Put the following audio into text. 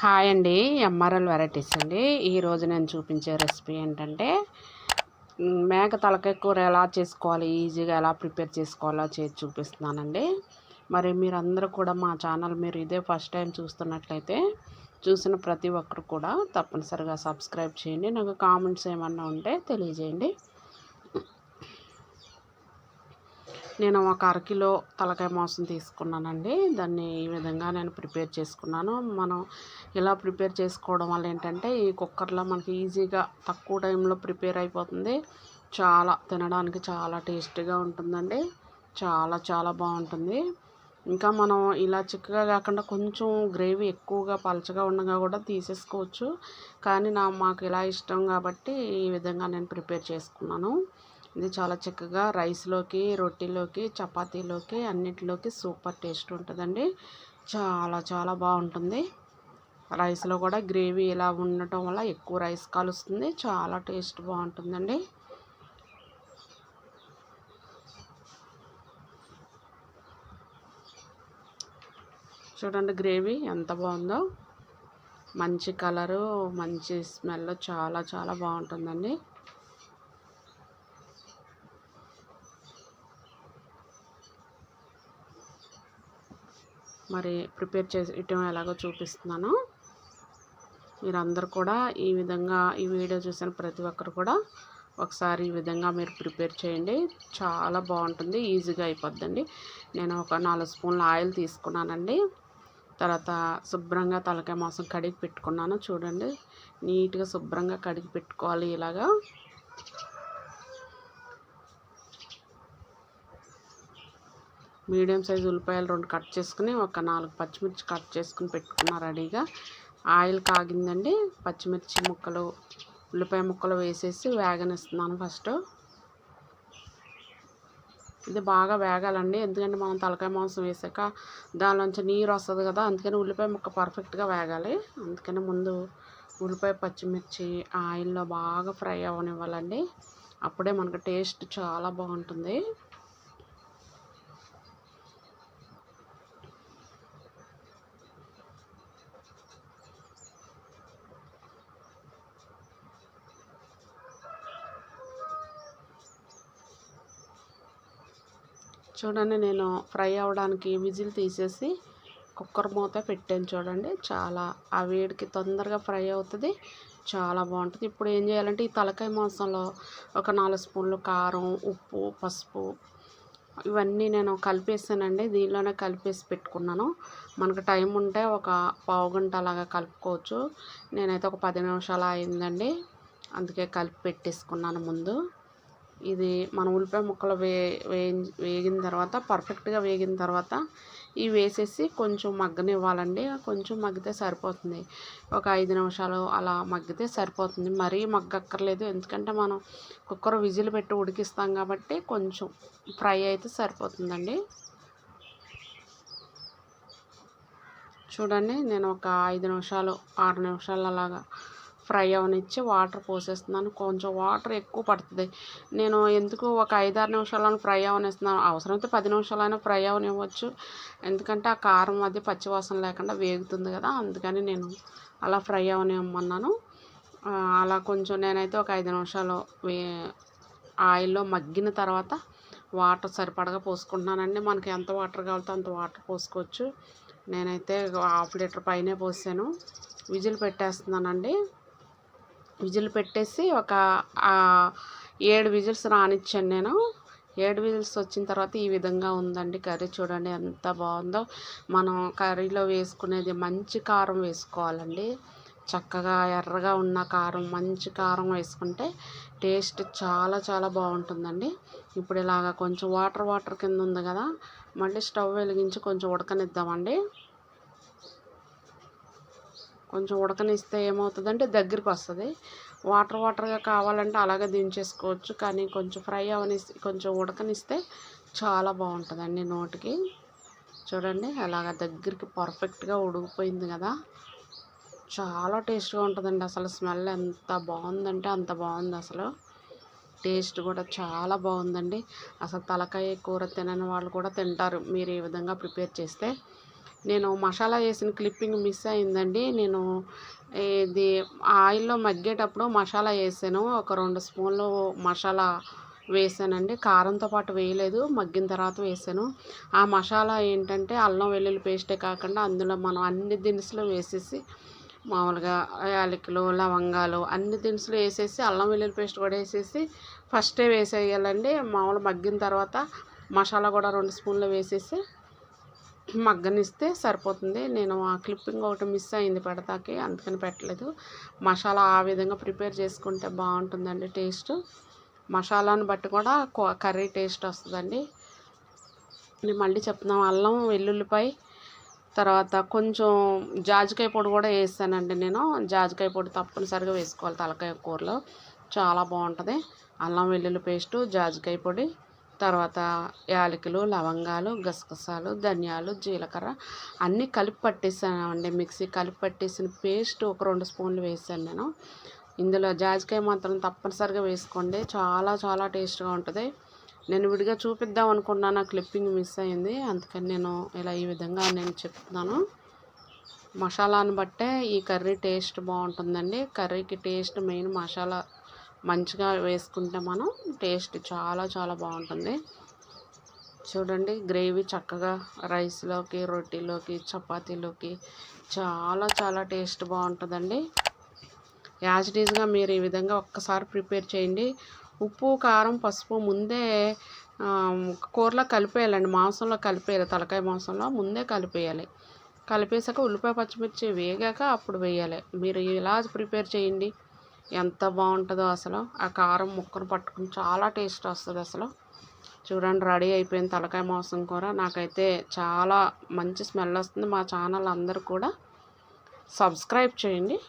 Hi అండి MRL varieties అండి. ఈరోజు నేను చూపించే రెసిపీ ఏంటంటే మేక తలకాయ కూర ఎలా చేసుకోవాలి ఈజీగా ఎలా ప్రిపేర్ చేసుకోవాలో చేసి చూపిస్తున్నానండి. మరి మీరందరూ కూడా మా ఛానల్ మీరు ఇదే ఫస్ట్ టైం చూస్తున్నట్లయితే చూసిన ప్రతి ఒక్కరు కూడా తప్పనిసరిగా సబ్స్క్రైబ్ చేయండి. నాకు కామెంట్స్ ఏమన్నా ఉంటే తెలియజేయండి. నేను ఒక అరకిలో తలకాయ మాంసం తీసుకున్నానండి. దాన్ని ఈ విధంగా నేను ప్రిపేర్ చేసుకున్నాను. మనం ఇలా ప్రిపేర్ చేసుకోవడం వల్ల ఏంటంటే ఈ కుక్కర్లో మనకి ఈజీగా తక్కువ టైంలో ప్రిపేర్ అయిపోతుంది. చాలా తినడానికి చాలా టేస్టీగా ఉంటుందండి. చాలా చాలా బాగుంటుంది. ఇంకా మనం ఇలా చిక్కగా కాకుండా కొంచెం గ్రేవీ ఎక్కువగా పలచగా ఉండగా కూడా తీసేసుకోవచ్చు. కానీ నా మాకు ఇలా ఇష్టం కాబట్టి ఈ విధంగా నేను ప్రిపేర్ చేసుకున్నాను. ఇది చాలా చక్కగా రైస్లోకి రొట్టెలోకి చపాతీలోకి అన్నిటిలోకి సూపర్ టేస్ట్ ఉంటుందండి. చాలా చాలా బాగుంటుంది. రైస్లో కూడా గ్రేవీ ఇలా ఉండటం వల్ల ఎక్కువ రైస్ కలుస్తుంది. చాలా టేస్ట్ బాగుంటుందండి. చూడండి గ్రేవీ ఎంత బాగుందో. మంచి కలరు మంచి స్మెల్ చాలా చాలా బాగుంటుందండి. మరి ప్రిపేర్ చేయటం ఎలాగో చూపిస్తున్నాను. మీరందరూ కూడా ఈ విధంగా ఈ వీడియో చూసిన ప్రతి ఒక్కరు కూడా ఒకసారి ఈ విధంగా మీరు ప్రిపేర్ చేయండి. చాలా బాగుంటుంది ఈజీగా అయిపోద్దండి. నేను ఒక నాలుగు స్పూన్ల ఆయిల్ తీసుకున్నానండి. తర్వాత శుభ్రంగా తలకాయ మాంసం కడిగి పెట్టుకున్నాను. చూడండి నీట్గా శుభ్రంగా కడిగి పెట్టుకోవాలి ఇలాగా. మీడియం సైజు ఉల్లిపాయలు రెండు కట్ చేసుకుని ఒక నాలుగు పచ్చిమిర్చి కట్ చేసుకుని పెట్టుకున్నా రెడీగా ఆయిల్ కాగిందండి. పచ్చిమిర్చి ముక్కలు ఉల్లిపాయ ముక్కలు వేసేసి వేగనిస్తున్నాను ఫస్ట్. ఇది బాగా వేగాలండి. ఎందుకంటే మనం తలకాయ మాంసం వేసాక దానిలోంచి నీరు వస్తుంది కదా అందుకని ఉల్లిపాయ ముక్క పర్ఫెక్ట్గా వేగాలి. అందుకని ముందు ఉల్లిపాయ పచ్చిమిర్చి ఆయిల్లో బాగా ఫ్రై అవ్వనివ్వాలండి. అప్పుడే మనకు టేస్ట్ చాలా బాగుంటుంది. చూడండి నేను ఫ్రై అవ్వడానికి విజిల్ తీసేసి కుక్కర్ మూత పెట్టాను చూడండి. చాలా ఆ వేడికి తొందరగా ఫ్రై అవుతుంది. చాలా బాగుంటుంది. ఇప్పుడు ఏం చేయాలంటే ఈ తలకాయ మాంసంలో ఒక నాలుగు స్పూన్లు కారం ఉప్పు పసుపు ఇవన్నీ నేను కలిపేసానండి. దీనిలోనే కలిపేసి పెట్టుకున్నాను. మనకు టైం ఉంటే ఒక పావు గంట అలాగా కలుపుకోవచ్చు. నేనైతే ఒక పది నిమిషాలు అయిందండి. అందుకే కలిపి పెట్టేసుకున్నాను ముందు. ఇది మన ఉల్లిపాయ ముక్కలు వే వేగిన తర్వాత పర్ఫెక్ట్గా వేగిన తర్వాత ఇవి వేసేసి కొంచెం మగ్గనివ్వాలండి. కొంచెం మగ్గితే సరిపోతుంది. ఒక ఐదు నిమిషాలు అలా మగ్గితే సరిపోతుంది. మరీ మగ్గక్కర్లేదు. ఎందుకంటే మనం కుక్కర్ విజిల్ పెట్టి ఉడికిస్తాం కాబట్టి కొంచెం ఫ్రై అయితే సరిపోతుందండి. చూడండి నేను ఒక ఐదు నిమిషాలు ఆరు నిమిషాలు అలాగా ఫ్రై అవనిచ్చి వాటర్ పోసేస్తున్నాను. కొంచెం వాటర్ ఎక్కువ పడుతుంది. నేను ఎందుకు ఒక ఐదారు నిమిషాలను ఫ్రై అవనిస్తున్నాను? అవసరమైతే పది నిమిషాలైనా ఫ్రై అవనివ్వచ్చు. ఎందుకంటే ఆ కారం అది పచ్చివాసన లేకుండా వేగుతుంది కదా అందుకని నేను అలా ఫ్రై అవనివ్వమన్నాను అలా కొంచెం నేనైతే ఒక ఐదు నిమిషాలు వే ఆయిల్లో మగ్గిన తర్వాత వాటర్ సరిపడగా పోసుకుంటున్నానండి. మనకి ఎంత వాటర్ కావాలితే అంత వాటర్ పోసుకోవచ్చు. నేనైతే హాఫ్ లీటర్ పైనే పోసాను. విజిల్ పెట్టేస్తున్నానండి. విజిల్ పెట్టేసి ఒక ఏడు విజిల్స్ రానిచ్చాను నేను. ఏడు విజిల్స్ వచ్చిన తర్వాత ఈ విధంగా ఉందండి కర్రీ. చూడండి ఎంత బాగుందో. మనం కర్రీలో వేసుకునేది మంచి కారం వేసుకోవాలండి. చక్కగా ఎర్రగా ఉన్న కారం మంచి కారం వేసుకుంటే టేస్ట్ చాలా చాలా బాగుంటుందండి. ఇప్పుడు ఇలాగ కొంచెం వాటర్ వాటర్ కింద ఉంది కదా మళ్ళీ స్టవ్ వెలిగించి కొంచెం ఉడకనిద్దామండి. కొంచెం ఉడకనిస్తే ఏమవుతుందంటే దగ్గరికి వస్తుంది. వాటర్ వాటర్గా కావాలంటే అలాగే దించేసుకోవచ్చు. కానీ కొంచెం ఫ్రై అవని కొంచెం ఉడకనిస్తే చాలా బాగుంటుందండి నోటికి. చూడండి అలాగ దగ్గరికి పర్ఫెక్ట్గా ఉడికిపోయింది కదా. చాలా టేస్ట్గా ఉంటుందండి అసలు స్మెల్ ఎంత బాగుందంటే అంత బాగుంది అసలు. టేస్ట్ కూడా చాలా బాగుందండి. అసలు తలకాయ కూర తినని వాళ్ళు కూడా తింటారు. మీరు ఈ విధంగా ప్రిపేర్ చేస్తే నేను మసాలా వేసిన క్లిప్పింగ్ మిస్ అయిందండి. నేను ఇది ఆయిల్లో మగ్గేటప్పుడు మసాలా వేసాను. ఒక రెండు స్పూన్లు మసాలా వేసానండి. కారంతో పాటు వేయలేదు. మగ్గిన తర్వాత వేసాను. ఆ మసాలా ఏంటంటే అల్లం వెల్లుల్లి పేస్టే కాకుండా అందులో మనం అన్ని దినుసులు వేసేసి మామూలుగా యాలకులు లవంగాలు అన్ని దినుసులు వేసేసి అల్లం వెల్లుల్లి పేస్ట్ కూడా వేసేసి ఫస్టే వేసేయాలండి. మామూలు మగ్గిన తర్వాత మసాలా కూడా రెండు స్పూన్లు వేసేసి మగ్గనిస్తే సరిపోతుంది. నేను ఆ క్లిప్పింగ్ ఒకటి మిస్ అయింది పెడతాకి అందుకని పెట్టలేదు. మసాలా ఆ విధంగా ప్రిపేర్ చేసుకుంటే బాగుంటుందండి టేస్ట్. మసాలాను బట్టి కూడా కర్రీ టేస్ట్ వస్తుందండి. నేను మళ్ళీ చెప్తున్నాం అల్లం వెల్లుల్లిపాయ తర్వాత కొంచెం జాజికాయ పొడి కూడా వేసానండి నేను. జాజికాయ పొడి తప్పనిసరిగా వేసుకోవాలి తలకాయ కూరలో. చాలా బాగుంటుంది. అల్లం వెల్లుల్లి పేస్టు జాజికాయ పొడి తర్వాత యాలకులు లవంగాలు గసగసాలు ధనియాలు జీలకర్ర అన్నీ కలిపి పట్టేసానండి. మిక్సీ కలిపి పట్టేసిన పేస్ట్ ఒక రెండు స్పూన్లు వేసాను నేను. ఇందులో జాజికాయ మాత్రం తప్పనిసరిగా వేసుకోండి. చాలా చాలా టేస్ట్గా ఉంటుంది. నేను విడిగా చూపిద్దాం అనుకున్నాను ఆ క్లిప్పింగ్ మిస్ అయింది. అందుకని నేను ఇలా ఈ విధంగా నేను చెప్తున్నాను. మసాలాను బట్టే ఈ కర్రీ టేస్ట్ బాగుంటుందండి. కర్రీకి టేస్ట్ మెయిన్ మసాలా మంచిగా వేసుకుంటే మనం టేస్ట్ చాలా చాలా బాగుంటుంది. చూడండి గ్రేవీ చక్కగా రైస్లోకి రొట్టెలోకి చపాతీలోకి చాలా చాలా టేస్ట్ బాగుంటుందండి. యాజ్ ఈజ్గా మీరు ఈ విధంగా ఒక్కసారి ప్రిపేర్ చేయండి. ఉప్పు కారం పసుపు ముందే కూరలో కలిపేయాలండి. మాంసంలో కలిపేయాలి. తలకాయ మాంసంలో ముందే కలిపేయాలి. కలిపేసాక ఉల్లిపాయ పచ్చిమిర్చి వేగాక అప్పుడు వేయాలి. మీరు ఇలా ప్రిపేర్ చేయండి. ఎంత బాగుంటుందో అసలు. ఆ కారం ముక్కను పట్టుకుని చాలా టేస్ట్ వస్తుంది అసలు. చూడండి రెడీ అయిపోయింది తలకాయ మాంసం కూర. నాకైతే చాలా మంచి స్మెల్ వస్తుంది మా ఛానల్ అందరూ కూడా. సబ్స్క్రైబ్ చేయండి.